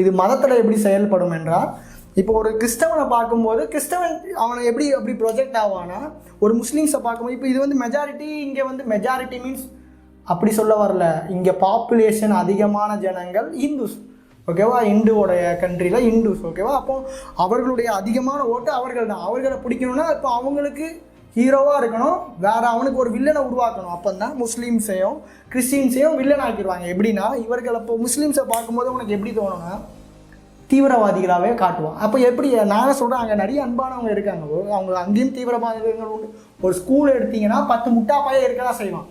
இது மதத்தில் எப்படி செயல்படும் என்றால் இப்போ ஒரு கிறிஸ்தவனை பார்க்கும்போது கிறிஸ்தவன் அவனை எப்படி அப்படி ப்ரொஜெக்ட் ஆவானா? ஒரு முஸ்லீம்ஸை பார்க்கும்போது இப்போ இது வந்து மெஜாரிட்டி இங்கே வந்து மெஜாரிட்டி மீன்ஸ் அப்படி சொல்ல வரல. இங்கே பாப்புலேஷன் அதிகமான ஜனங்கள் இந்துஸ் ஓகேவா இந்துவோடைய கண்ட்ரியில் இந்துஸ் ஓகேவா அப்போ அவர்களுடைய அதிகமான ஓட்டு அவர்கள் தான் அவர்களை பிடிக்கணும்னா இப்போ அவங்களுக்கு ஹீரோவாக இருக்கணும். வேற அவனுக்கு ஒரு வில்லனை உருவாக்கணும். அப்போ தான் முஸ்லீம்ஸையும் கிறிஸ்டின்ஸையும் வில்லன் ஆக்கிடுவாங்க. எப்படின்னா இவர்கள் இப்போ முஸ்லீம்ஸை பார்க்கும்போது உனக்கு எப்படி தோணும்னா தீவிரவாதிகளாகவே காட்டுவான் அப்போ எப்படி நான் சொல்கிறேன் அங்கே நிறைய அன்பானவங்க இருக்காங்க. அவங்க அங்கேயும் தீவிரவாதிகள் உண்டு. ஒரு ஸ்கூல் எடுத்தீங்கன்னா பத்து முட்டா பையன் இருக்க தான் செய்வான்.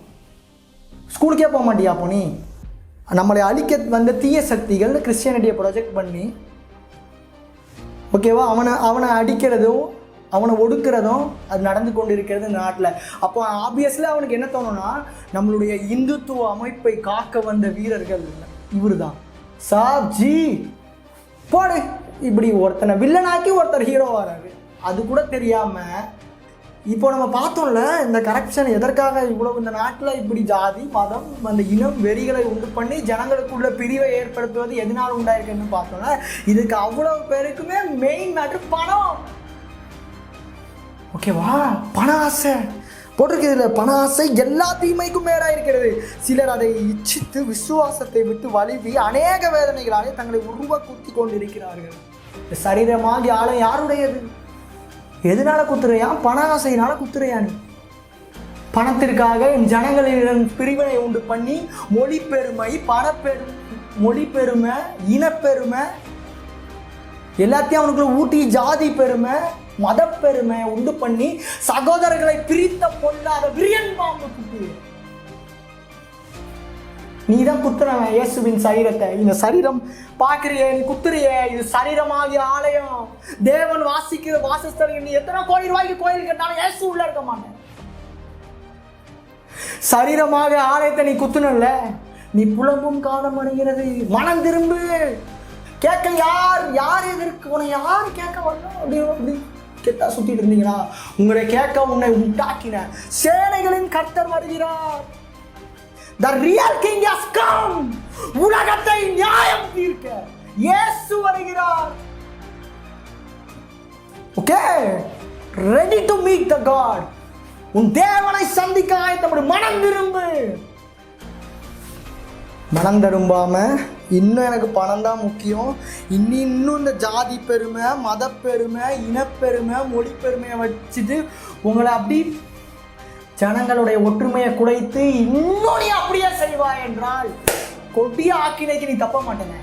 ஸ்கூலுக்கே போக மாட்டியா அப்போ நீ? நம்மளை அழிக்க வந்த தீய சக்திகள் கிறிஸ்டியானிட்டியை ப்ரொஜெக்ட் பண்ணி ஓகேவா அவனை அவனை அடிக்கிறதும் அவனை ஒடுக்கிறதும் அது நடந்து கொண்டு இருக்கிறது இந்த நாட்டில். அப்போ ஆப்வியஸ்லி அவனுக்கு என்ன தோணும்னா நம்மளுடைய இந்துத்துவ அமைப்பை காக்க வந்த வீரர்கள் இவர் தான் சாப்ஜி போடு. இப்படி ஒருத்தனை வில்லனாக்கி ஒருத்தர் ஹீரோ வராரு அது கூட தெரியாமல் இப்போ நம்ம பார்த்தோம்ல இந்த கரப்ஷன் எதற்காக இவ்வளவு இந்த நாட்டில் இப்படி ஜாதி மதம் அந்த இனம் வெறிகளை உண்டு பண்ணி ஜனங்களுக்குள்ள பிரிவை ஏற்படுத்துவது எதனால் உண்டாயிருக்குன்னு பார்த்தோம்னா இதுக்கு அவ்வளோ பேருக்குமே மெயின் மேட்ரு பணம். ஓகேவா பண ஆசை. போட்டிருக்கிறதுல பண ஆசை எல்லா தீமைக்கும் மேலாக இருக்கிறது சிலர் அதை இச்சித்து விசுவாசத்தை விட்டு வலிவி அநேக வேதனைகளாலே தங்களை உருவ குத்தி கொண்டிருக்கிறார்கள். இந்த சரீரமாகி ஆழம் யாருடையது? எதனால குத்துறையா? பண ஆசையினால குத்துறையா நீ? பணத்திற்காக என் ஜனங்களிடம் பிரிவினை உண்டு பண்ணி மொழி பெருமை பணப்பெரு மொழி பெருமை இனப்பெருமை எல்லாத்தையும் அவனுக்குள்ள ஊட்டி ஜாதி பெருமை மதப்பெருமை உண்டு பண்ணி சகோதரர்களை பிரித்த பொல்லாத விரியன் பாம்பு குத்து நீ தான் குத்துறவன் இயேசுவின் சரீரத்தை. இந்த சரீரம் பார்க்குறியே நீ குத்துறியே இது சரீரமாகிய ஆலயம். தேவன் வாசிக்கிற வாசஸ்தலம் நீ எத்தனை கோடி ரூபாய்க்கு கோயில் கேட்டாலும் இயேசு உள்ள இருக்க மாட்டேன் சரீரமாக ஆலயத்தை நீ குத்துனல்ல நீ புலம்பும் காலம் அடைகிறது. மனம் திரும்பு. கேட்க யார் யார் எதிர்க்கு? உன்னை யார் கேட்க வரணும்? அப்படி அப்படி. கேட்டா சுத்திட்டு இருந்தீங்களா உங்களை கேட்க உன்னை உண்டாக்கின சேனைகளின் கர்த்தர் வருகிறார். The real king has come உலகத்தை நியாயம் தீர்க்க இயேசு வருகிறார். Okay ready to meet the God உன் தேவனை சந்திக்க ஆயத்தப்படும் மனம் திரும்பு மனம் திரும்பாம இன்னும் எனக்கு பணம் தான் முக்கியம். இன்னும் இன்னும் இந்த ஜாதி பெருமை மதப்பெருமை இனப்பெருமை மொழி பெருமையை வச்சுட்டு உங்களை அப்படி ஜனங்களுடைய ஒற்றுமையை குலைத்து இன்னும் நீ அப்படியே செய்வாய் என்றால் கொடிய ஆக்கினைக்கு நீ தப்ப மாட்டேங்க.